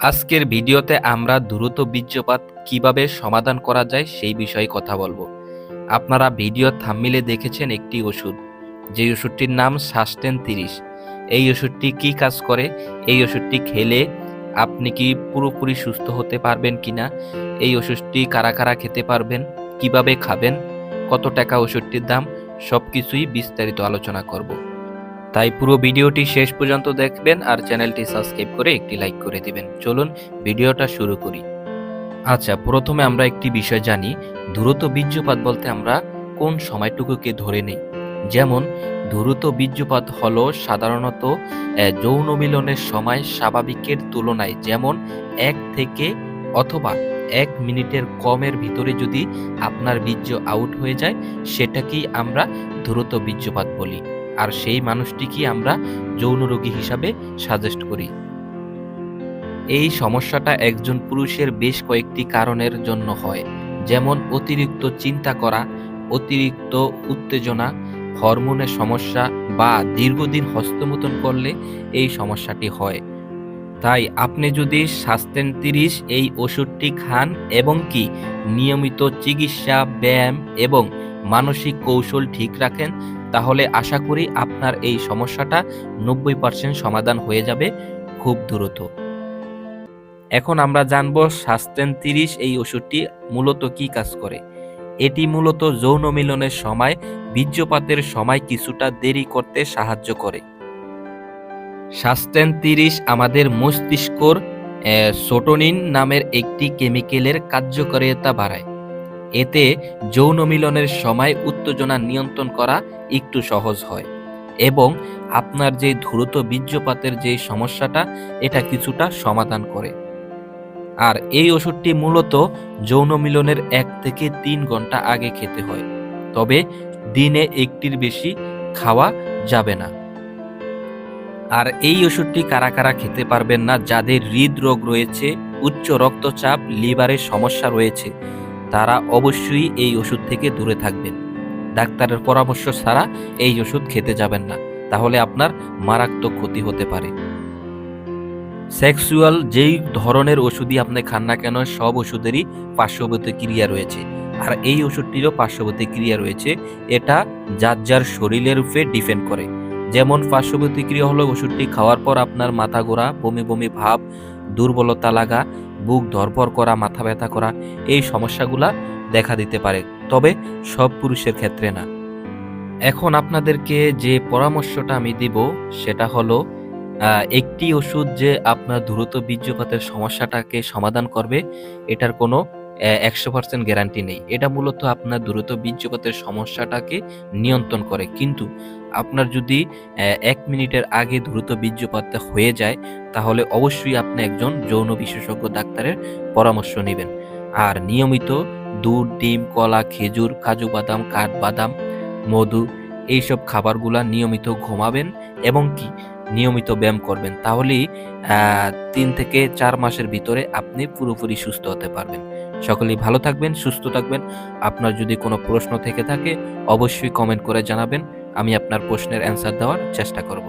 আজকের ভিডিওতে আমরা দ্রুত বীর্যপাত কীভাবে সমাধান করা যায় সেই বিষয়ে কথা বলব। আপনারা ভিডিও থাম্মিলে দেখেছেন একটি ওষুধ যে ওষুধটির নাম সাস্টেন তিরিশ। এই ওষুধটি কি কাজ করে? এই ওষুধটি খেলে আপনি কি পুরোপুরি সুস্থ হতে পারবেন কিনা? এই ওষুধটি কারা কারা খেতে পারবেন? কীভাবে খাবেন? কত টাকা ওষুধটির দাম? সব কিছুই বিস্তারিত আলোচনা করব। তাই পুরো ভিডিওটি শেষ পর্যন্ত দেখবেন আর চ্যানেলটি সাবস্ক্রাইব করে একটি লাইক করে দিবেন। চলুন ভিডিওটা শুরু করি। আচ্ছা প্রথমে আমরা একটি বিষয় জানি, দ্রুত বীর্যপাত বলতে আমরা কোন সময়টুকুকে ধরে নেই। যেমন, দ্রুত বীর্যপাত হলো সাধারণত যৌন মিলনের সময় স্বাভাবিকের তুলনায় যেমন এক থেকে অথবা এক মিনিটের কমের ভিতরে যদি আপনার বীর্য আউট হয়ে যায়, সেটাকেই আমরা দ্রুত বীর্যপাত বলি। আর সেই মানুষটিকে আমরা যৌন রোগী হিসাবে সাজেস্ট করি। এই সমস্যাটা একজন পুরুষের বেশ কয়েকটি কারণের জন্য হয়। যেমন, অতিরিক্ত চিন্তা করা, অতিরিক্ত উত্তেজনা, হরমোনের সমস্যা বা দীর্ঘদিন হস্তমোতন করলে এই সমস্যাটি হয়। তাই আপনি যদি স্বাস্থ্যেন তিরিশ এই ওষুধটি খান এবং কি নিয়মিত চিকিৎসা, ব্যায়াম এবং মানসিক কৌশল ঠিক রাখেন তাহলে আশা করি আপনার এই সমস্যাটা নব্বই পার্সেন্ট সমাধান হয়ে যাবে খুব দ্রুত। এখন আমরা জানব স্বাস্থ্যেন তিরিশ এই ওষুধটি মূলত কি কাজ করে। এটি মূলত যৌন মিলনের সময়, বীর্যপাতের সময় কিছুটা দেরি করতে সাহায্য করে। স্বাস্থ্যেন তিরিশ আমাদের মস্তিষ্কর সোটোনিন নামের একটি কেমিক্যালের কার্যকারিতা বাড়ায়। এতে যৌন মিলনের সময় উত্তেজনা নিয়ন্ত্রণ করা একটু সহজ হয় এবং আপনার যে দ্রুত বীর্যপাতের যে সমস্যাটা, এটা কিছুটা সমাধান করে। আর এই ওষুধটি মূলত যৌন মিলনের এক থেকে তিন ঘণ্টা আগে খেতে হয়, তবে দিনে একটির বেশি খাওয়া যাবে না। আর এই ওষুধটি কারা কারা খেতে পারবেন না, যাদের হৃদরোগ রয়েছে, উচ্চ রক্তচাপ লিভারের সমস্যা রয়েছে তারা অবশ্যই এই ওষুধ থেকে দূরে থাকবেন। ডাক্তারের পরামর্শ ছাড়া এই ওষুধ খেতে যাবেন না, তাহলে আপনার মারাত্মক ক্ষতি হতে পারে। সেক্সুয়াল যেই ধরনের ওষুধই আপনি খান না কেন, সব ওষুধেরই পার্শ্ববর্তী ক্রিয়া রয়েছে। আর এই ওষুধটিরও পার্শ্ববর্তী ক্রিয়া রয়েছে, এটা যার যার শরীরের উপরে ডিপেন্ড করে। যেমন পার্শ্ববর্তী ক্রিয়া হলো ওষুধটি খাওয়ার পর আপনার মাথা ঘোরা, বমি বমি ভাব দুর্বলতা লাগা, বুক ধরপর করা, মাথা ব্যথা করা, এই সমস্যাগুলা দেখা দিতে পারে। তবে সব পুরুষের ক্ষেত্রে না। এখন আপনাদেরকে যে পরামর্শটা আমি দিব, সেটা হলো একটি ওষুধ যে আপনার দ্রুত বীর্যপাতের সমস্যাটাকে সমাধান করবে, এটার কোনো একশো পার্সেন্ট গ্যারান্টি নেই। এটা মূলত আপনার দ্রুত বীর্যপাতের সমস্যাটাকে নিয়ন্ত্রণ করে। কিন্তু আপনার যদি এক মিনিটের আগে দ্রুত বীর্যপাত হয়ে যায়, তাহলে অবশ্যই আপনি একজন যৌন বিশেষজ্ঞ ডাক্তারের পরামর্শ নেবেন। আর নিয়মিত দুধ, ডিম, কলা, খেজুর, কাজু বাদাম কাঠবাদাম মধু, এইসব খাবারগুলা নিয়মিত ঘুমাবেন। এবং কি? নিয়মিত ব্যায়াম করবেন, তাহলেই তিন থেকে চার মাসের ভিতরে আপনি পুরোপুরি সুস্থ হতে পারবেন। সকলেই ভালো থাকবেন, সুস্থ থাকবেন। আপনার যদি কোনো প্রশ্ন থেকে থাকে, অবশ্যই কমেন্ট করে জানাবেন। আমি আপনার প্রশ্নের অ্যান্সার দেওয়ার চেষ্টা করব।